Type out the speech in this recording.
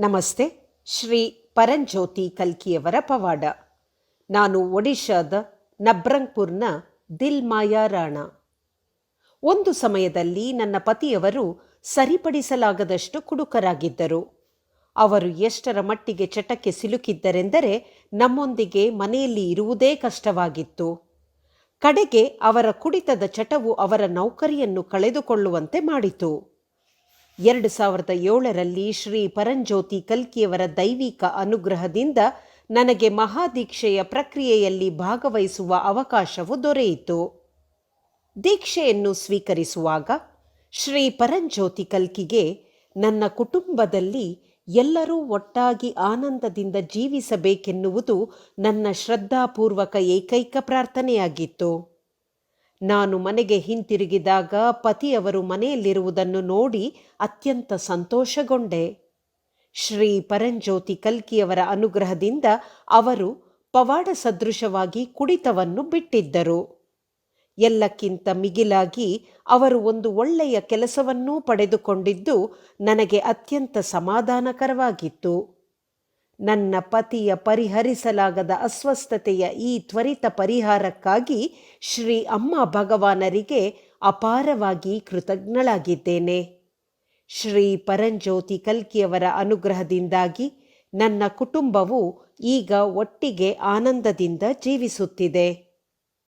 ನಮಸ್ತೆ, ಶ್ರೀ ಪರಂಜ್ಯೋತಿ ಕಲ್ಕಿಯವರ ಪವಾಡ. ನಾನು ಒಡಿಶಾದ ನಬ್ರಂಗ್ಪುರ್ನ ದಿಲ್ ಮಾಯಾ ರಾಣ. ಒಂದು ಸಮಯದಲ್ಲಿ ನನ್ನ ಪತಿಯವರು ಸರಿಪಡಿಸಲಾಗದಷ್ಟು ಕುಡುಕರಾಗಿದ್ದರು. ಅವರು ಎಷ್ಟರ ಮಟ್ಟಿಗೆ ಚಟಕ್ಕೆ ಸಿಲುಕಿದ್ದರೆಂದರೆ ನಮ್ಮೊಂದಿಗೆ ಮನೆಯಲ್ಲಿ ಇರುವುದೇ ಕಷ್ಟವಾಗಿತ್ತು. ಕಡೆಗೆ ಅವರ ಕುಡಿತದ ಚಟವು ಅವರ ನೌಕರಿಯನ್ನು ಕಳೆದುಕೊಳ್ಳುವಂತೆ ಮಾಡಿತು. ಎರಡು ಸಾವಿರದ ಏಳರಲ್ಲಿ ಶ್ರೀ ಪರಂಜ್ಯೋತಿ ಕಲ್ಕಿಯವರ ದೈವಿಕ ಅನುಗ್ರಹದಿಂದ ನನಗೆ ಮಹಾದೀಕ್ಷೆಯ ಪ್ರಕ್ರಿಯೆಯಲ್ಲಿ ಭಾಗವಹಿಸುವ ಅವಕಾಶವು ದೊರೆಯಿತು. ದೀಕ್ಷೆಯನ್ನು ಸ್ವೀಕರಿಸುವಾಗ ಶ್ರೀ ಪರಂಜ್ಯೋತಿ ಕಲ್ಕಿಗೆ ನನ್ನ ಕುಟುಂಬದಲ್ಲಿ ಎಲ್ಲರೂ ಒಟ್ಟಾಗಿ ಆನಂದದಿಂದ ಜೀವಿಸಬೇಕೆನ್ನುವುದು ನನ್ನ ಶ್ರದ್ಧಾಪೂರ್ವಕ ಏಕೈಕ ಪ್ರಾರ್ಥನೆಯಾಗಿತ್ತು. ನಾನು ಮನೆಗೆ ಹಿಂತಿರುಗಿದಾಗ ಪತಿಯವರು ಮನೆಯಲ್ಲಿರುವುದನ್ನು ನೋಡಿ ಅತ್ಯಂತ ಸಂತೋಷಗೊಂಡೆ. ಶ್ರೀ ಪರಂಜ್ಯೋತಿ ಕಲ್ಕಿಯವರ ಅನುಗ್ರಹದಿಂದ ಅವರು ಪವಾಡ ಸದೃಶವಾಗಿ ಕುಡಿತವನ್ನು ಬಿಟ್ಟಿದ್ದರು. ಎಲ್ಲಕ್ಕಿಂತ ಮಿಗಿಲಾಗಿ ಅವರು ಒಂದು ಒಳ್ಳೆಯ ಕೆಲಸವನ್ನೂ ಪಡೆದುಕೊಂಡಿದ್ದು ನನಗೆ ಅತ್ಯಂತ ಸಮಾಧಾನಕರವಾಗಿತ್ತು. ನನ್ನ ಪತಿಯ ಪರಿಹರಿಸಲಾಗದ ಅಸ್ವಸ್ಥತೆಯ ಈ ತ್ವರಿತ ಪರಿಹಾರಕ್ಕಾಗಿ ಶ್ರೀ ಅಮ್ಮ ಭಗವಾನರಿಗೆ ಅಪಾರವಾಗಿ ಕೃತಜ್ಞಳಾಗಿದ್ದೇನೆ. ಶ್ರೀ ಪರಂಜ್ಯೋತಿ ಕಲ್ಕಿಯವರ ಅನುಗ್ರಹದಿಂದಾಗಿ ನನ್ನ ಕುಟುಂಬವು ಈಗ ಒಟ್ಟಿಗೆ ಆನಂದದಿಂದ ಜೀವಿಸುತ್ತಿದೆ.